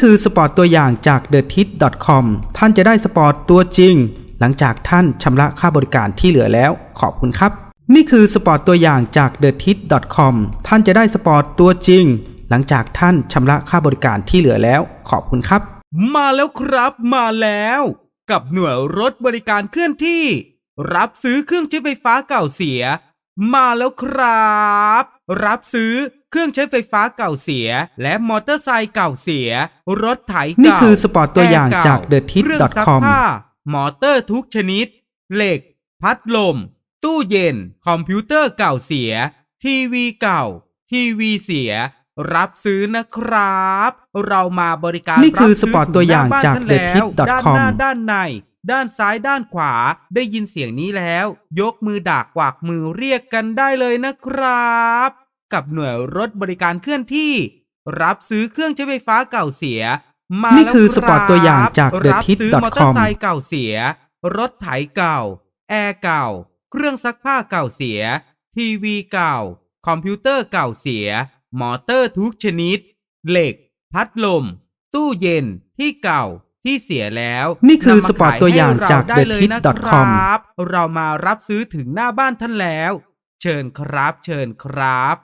คือสปอร์ตตัวอย่างจาก t h e t i t c o m ท่านจะได้สปอร์ตตัวจริง หลังจากท่านชำระค่าบริการที่เหลือแล้ว ขอบคุณครับ นี่คือสปอร์ตตัวอย่างจาก t h e t i t c o m ท่านจะได้สปอร์ตตัวจริง หลังจากท่านชำระค่าบริการที่เหลือแล้ว ขอบคุณครับ มาแล้วครับมาแล้ว กับหน่วยรถบริการเคลื่อนที่ รับซื้อเครื่องใช้ไฟฟ้าเก่าเสีย มาแล้วครับ รับซื้อเครื่องใช้ไฟฟ้าเก่าเสีย และมอเตอร์ไซค์เก่าเสีย รถไถเก่านี่คือสปอร์ตตัวอย่างแร์จากเ TheTip.com เครื่องซักผ้ามอเตอร์ทุกชนิด เหล็ก พัดลม ตู้เย็น คอมพิวเตอร์เก่าเสีย ทีวีเก่า ทีวีเสีย รับซื้อนะครับ เรามาบริการนี่คือรับซื้สปอร์ตตัวอย่างถึหน้บ้นจากท่นแล้ว TheTip.com ด้านหน้าด้านใน ด้านซ้ายด้านขวา ได้ยินเสียงนี้แล้ว ยกมือดากกวักมือเรียกกันได้เลยนะครับ กับหน่วยรถบริการเคลื่อนที่ รับซื้อเครื่องใช้ไฟฟ้าเก่าเสีย มานี่แล้วคือรับสปอร์ตตัวอย่างจากรับซื้อ TheTip.com มอเตอร์ไซค์เก่าเสีย รถไถเก่า แอร์เก่า เครื่องซักผ้าเก่าเสีย ทีวีเก่า คอมพิวเตอร์เก่าเสีย มอเตอร์ทุกชนิด เหล็ก พัดลม ตู้เย็นที่เก่า ที่เสียแล้ว นี่คือำมสปอร์ตตัวอย่างขให้เรจากได้เลยนะ TheTip.com ครับเรามารับซื้อถึงหน้าบ้านท่านแล้ว เชิญครับ เชิญครับ